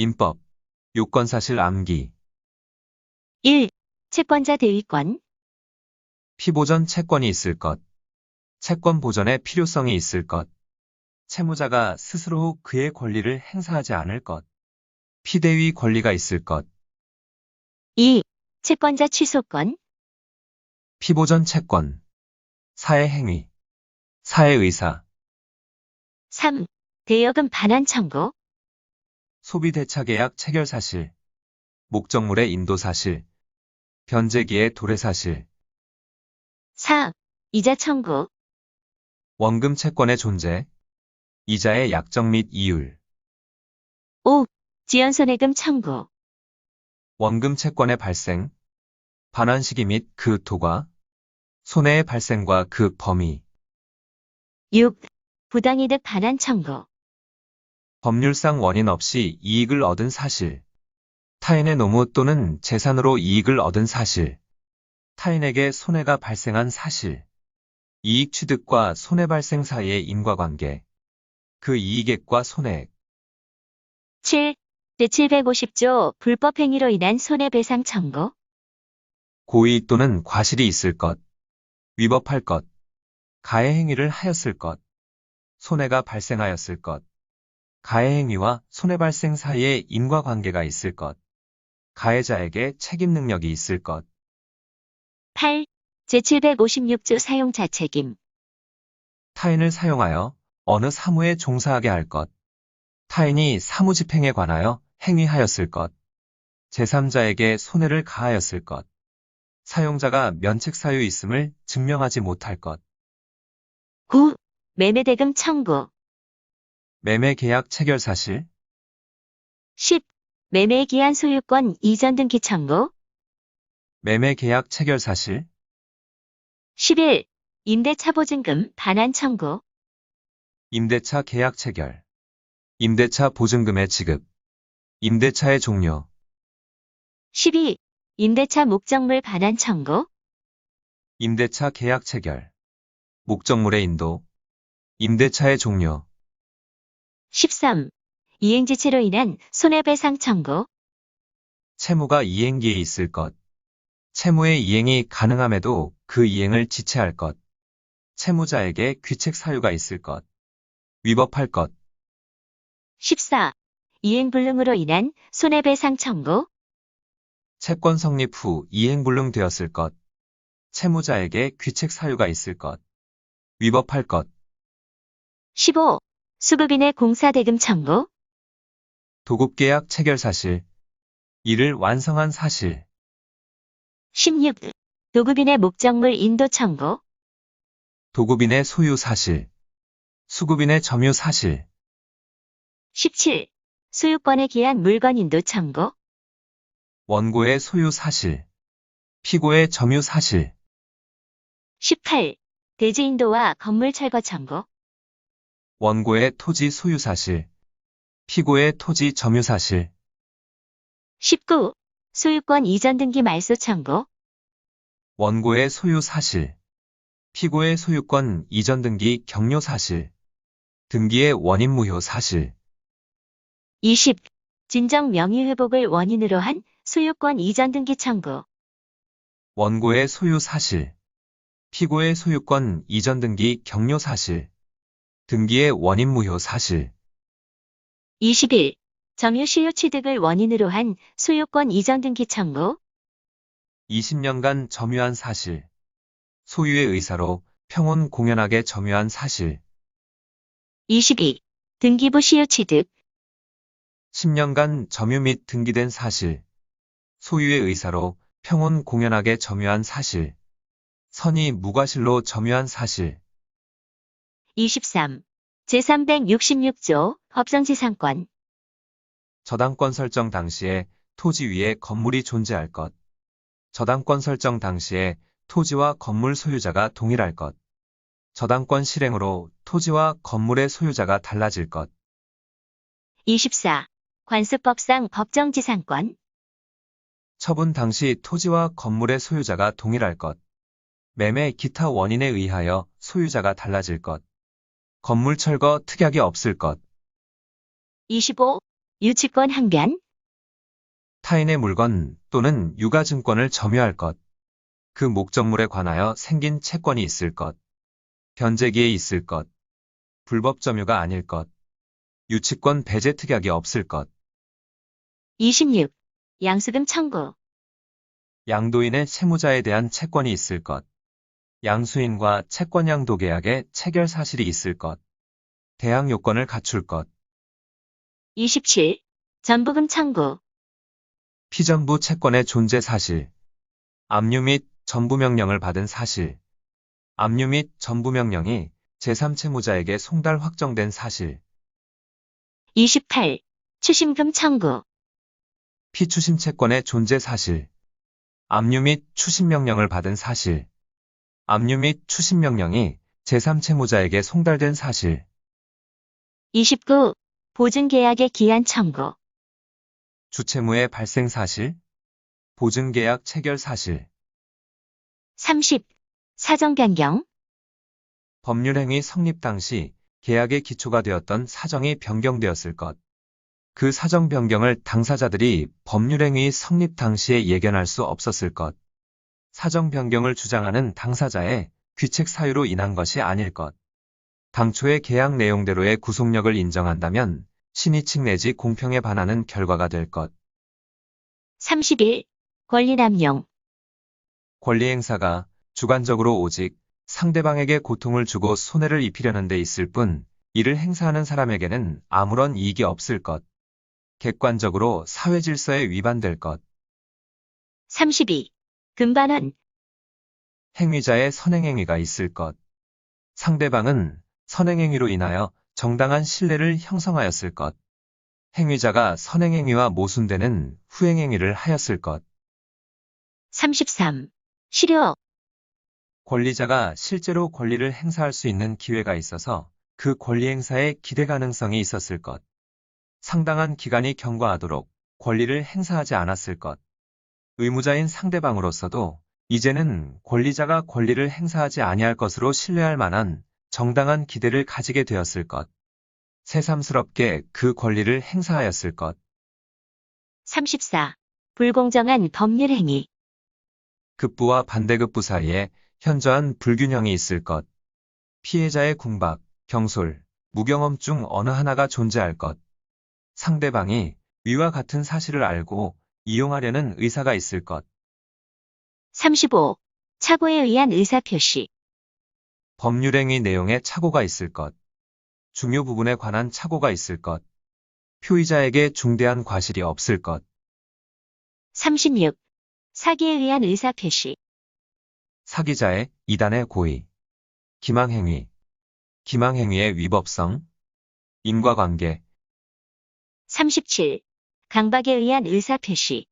민법, 요건사실 암기, 1. 채권자 대위권. 피보전 채권이 있을 것, 채권 보전의 필요성이 있을 것, 채무자가 스스로 그의 권리를 행사하지 않을 것, 피대위 권리가 있을 것, 2. 채권자 취소권. 피보전 채권, 사회행위, 사회의사, 3. 대여금 반환 청구. 소비대차 계약 체결 사실, 목적물의 인도 사실, 변제기의 도래 사실, 4. 이자 청구. 원금 채권의 존재, 이자의 약정 및 이율, 5. 지연손해금 청구. 원금 채권의 발생, 반환 시기 및 그 도가, 손해의 발생과 그 범위, 6. 부당이득 반환 청구. 법률상 원인 없이 이익을 얻은 사실, 타인의 노무 또는 재산으로 이익을 얻은 사실, 타인에게 손해가 발생한 사실, 이익 취득과 손해 발생 사이의 인과관계, 그 이익액과 손해액, 7. 제750조 불법행위로 인한 손해배상 청구. 고의 또는 과실이 있을 것, 위법할 것, 가해 행위를 하였을 것, 손해가 발생하였을 것, 가해 행위와 손해 발생 사이에 인과관계가 있을 것, 가해자에게 책임 능력이 있을 것, 8. 제756조 사용 자 책임. 타인을 사용하여 어느 사무에 종사하게 할 것, 타인이 사무 집행에 관하여 행위하였을 것, 제3자에게 손해를 가하였을 것, 사용자가 면책 사유 있음을 증명하지 못할 것, 9. 매매대금 청구. 매매 계약 체결 사실, 10. 매매 기한 소유권 이전 등기 청구. 매매 계약 체결 사실, 11. 임대차 보증금 반환 청구. 임대차 계약 체결, 임대차 보증금의 지급, 임대차의 종료, 12. 임대차 목적물 반환 청구. 임대차 계약 체결, 목적물의 인도, 임대차의 종료, 13. 이행지체로 인한 손해배상 청구. 채무가 이행기에 있을 것, 채무의 이행이 가능함에도 그 이행을 지체할 것, 채무자에게 귀책 사유가 있을 것, 위법할 것, 14. 이행불능으로 인한 손해배상 청구. 채권 성립 후 이행불능되었을 것, 채무자에게 귀책 사유가 있을 것, 위법할 것, 15. 수급인의 공사대금 청구. 도급계약 체결 사실, 이를 완성한 사실, 16. 도급인의 목적물 인도 청구. 도급인의 소유 사실, 수급인의 점유 사실, 17. 소유권에 기한 물건 인도 청구. 원고의 소유 사실, 피고의 점유 사실, 18. 대지 인도와 건물 철거 청구. 원고의 토지 소유 사실, 피고의 토지 점유 사실, 19. 소유권 이전 등기 말소 청구. 원고의 소유 사실, 피고의 소유권 이전 등기 격려 사실, 등기의 원인 무효 사실, 20. 진정 명의 회복을 원인으로 한 소유권 이전 등기 청구. 원고의 소유 사실, 피고의 소유권 이전 등기 격려 사실, 등기의 원인 무효 사실, 21. 점유 시효 취득을 원인으로 한 소유권 이전 등기 청구. 20년간 점유한 사실, 소유의 의사로 평온 공연하게 점유한 사실, 22. 등기부 시효 취득. 10년간 점유 및 등기된 사실, 소유의 의사로 평온 공연하게 점유한 사실, 선의 무과실로 점유한 사실, 23. 제366조 법정지상권. 저당권 설정 당시에 토지 위에 건물이 존재할 것, 저당권 설정 당시에 토지와 건물 소유자가 동일할 것, 저당권 실행으로 토지와 건물의 소유자가 달라질 것, 24. 관습법상 법정지상권. 처분 당시 토지와 건물의 소유자가 동일할 것, 매매 기타 원인에 의하여 소유자가 달라질 것, 건물 철거 특약이 없을 것, 25. 유치권 항변, 타인의 물건 또는 유가증권을 점유할 것. 그 목적물에 관하여 생긴 채권이 있을 것. 변제기에 있을 것. 불법 점유가 아닐 것. 유치권 배제 특약이 없을 것. 26. 양수금 청구, 양도인의 채무자에 대한 채권이 있을 것. 양수인과 채권 양도 계약의 체결 사실이 있을 것. 대항 요건을 갖출 것. 27. 전부금 청구, 피전부 채권의 존재 사실. 압류 및 전부 명령을 받은 사실. 압류 및 전부 명령이 제3채무자에게 송달 확정된 사실. 28. 추심금 청구, 피추심 채권의 존재 사실. 압류 및 추심 명령을 받은 사실. 압류 및 추심 명령이 제3채무자에게 송달된 사실. 29. 보증계약의 기한 청구, 주채무의 발생 사실. 보증계약 체결 사실. 30. 사정 변경, 법률행위 성립 당시 계약의 기초가 되었던 사정이 변경되었을 것. 그 사정 변경을 당사자들이 법률행위 성립 당시에 예견할 수 없었을 것. 사정 변경을 주장하는 당사자의 귀책 사유로 인한 것이 아닐 것. 당초의 계약 내용대로의 구속력을 인정한다면 신의칙 내지 공평에 반하는 결과가 될 것. 31. 권리남용, 권리행사가 주관적으로 오직 상대방에게 고통을 주고 손해를 입히려는 데 있을 뿐 이를 행사하는 사람에게는 아무런 이익이 없을 것. 객관적으로 사회 질서에 위반될 것. 32. 금반원, 행위자의 선행행위가 있을 것. 상대방은 선행행위로 인하여 정당한 신뢰를 형성하였을 것. 행위자가 선행행위와 모순되는 후행행위를 하였을 것. 33. 실효, 권리자가 실제로 권리를 행사할 수 있는 기회가 있어서 그 권리 행사에 기대 가능성이 있었을 것. 상당한 기간이 경과하도록 권리를 행사하지 않았을 것. 의무자인 상대방으로서도 이제는 권리자가 권리를 행사하지 아니할 것으로 신뢰할 만한 정당한 기대를 가지게 되었을 것. 새삼스럽게 그 권리를 행사하였을 것. 34. 불공정한 법률 행위, 급부와 반대급부 사이에 현저한 불균형이 있을 것. 피해자의 궁박, 경솔, 무경험 중 어느 하나가 존재할 것. 상대방이 위와 같은 사실을 알고 이용하려는 의사가 있을 것. 35. 착오에 의한 의사표시, 법률행위 내용에 착오가 있을 것. 중요 부분에 관한 착오가 있을 것. 표의자에게 중대한 과실이 없을 것. 36. 사기에 의한 의사표시, 사기자의 이단의 고의. 기망행위. 기망행위의 위법성. 인과관계. 37. 강박에 의한 의사표시,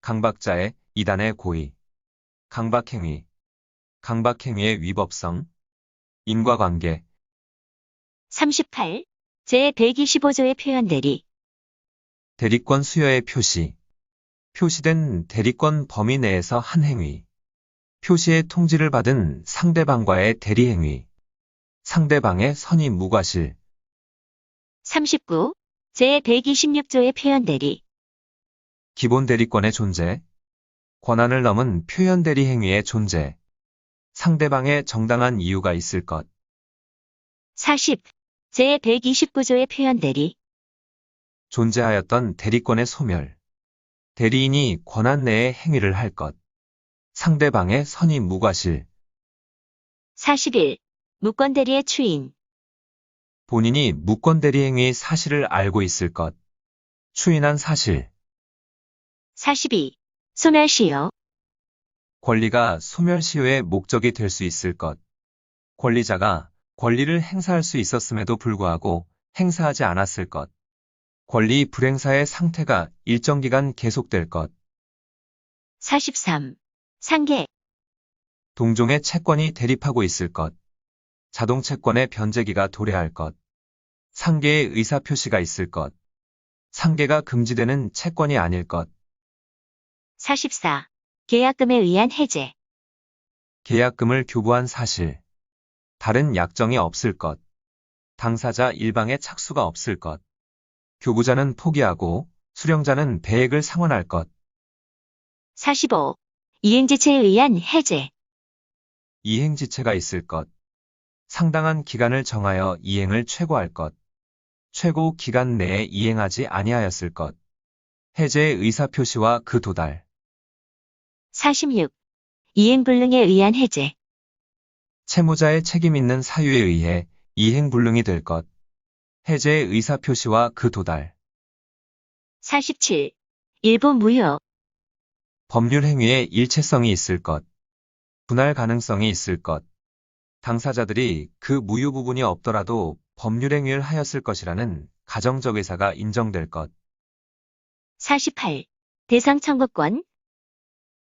강박자의 이단의 고의. 강박행위. 강박행위의 위법성. 인과관계. 38. 제125조의 표현 대리, 대리권 수여의 표시. 표시된 대리권 범위 내에서 한 행위. 표시의 통지를 받은 상대방과의 대리행위. 상대방의 선의 무과실. 39. 제126조의 표현 대리, 기본 대리권의 존재. 권한을 넘은 표현 대리 행위의 존재. 상대방의 정당한 이유가 있을 것. 40. 제129조의 표현 대리, 존재하였던 대리권의 소멸. 대리인이 권한 내의 행위를 할 것. 상대방의 선의 무과실. 41. 무권 대리의 추인, 본인이 무권 대리 행위의 사실을 알고 있을 것. 추인한 사실. 42. 소멸시효, 권리가 소멸시효의 목적이 될 수 있을 것. 권리자가 권리를 행사할 수 있었음에도 불구하고 행사하지 않았을 것. 권리 불행사의 상태가 일정 기간 계속될 것. 43. 상계, 동종의 채권이 대립하고 있을 것. 자동 채권의 변제기가 도래할 것. 상계의 의사표시가 있을 것. 상계가 금지되는 채권이 아닐 것. 44. 계약금에 의한 해제, 계약금을 교부한 사실. 다른 약정이 없을 것. 당사자 일방의 착수가 없을 것. 교부자는 포기하고 수령자는 배액을 상환할 것. 45. 이행지체에 의한 해제. 이행지체가 있을 것. 상당한 기간을 정하여 이행을 최고할 것. 최고 기간 내에 이행하지 아니하였을 것. 해제의 의사표시와 그 도달. 46. 이행불능에 의한 해제. 채무자의 책임 있는 사유에 의해 이행불능이 될 것. 해제의 의사표시와 그 도달. 47. 일부 무효. 법률 행위에 일체성이 있을 것. 분할 가능성이 있을 것. 당사자들이 그 무효 부분이 없더라도 법률 행위를 하였을 것이라는 가정적 의사가 인정될 것. 48. 대상 청구권.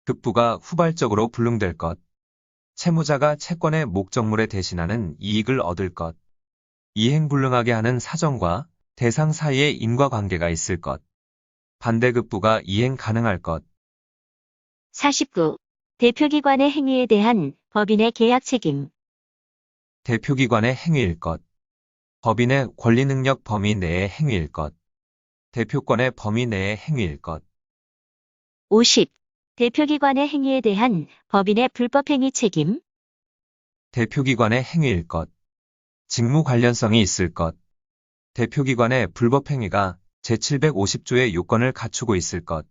급부가 후발적으로 불능될 것. 채무자가 채권의 목적물에 대신하는 이익을 얻을 것. 이행불능하게 하는 사정과 대상 사이에 인과관계가 있을 것. 반대급부가 이행 가능할 것. 49. 대표기관의 행위에 대한 법인의 계약 책임. 대표기관의 행위일 것. 법인의 권리능력 범위 내의 행위일 것. 대표권의 범위 내의 행위일 것. 50. 대표기관의 행위에 대한 법인의 불법행위 책임. 대표기관의 행위일 것. 직무 관련성이 있을 것. 대표기관의 불법행위가 제750조의 요건을 갖추고 있을 것.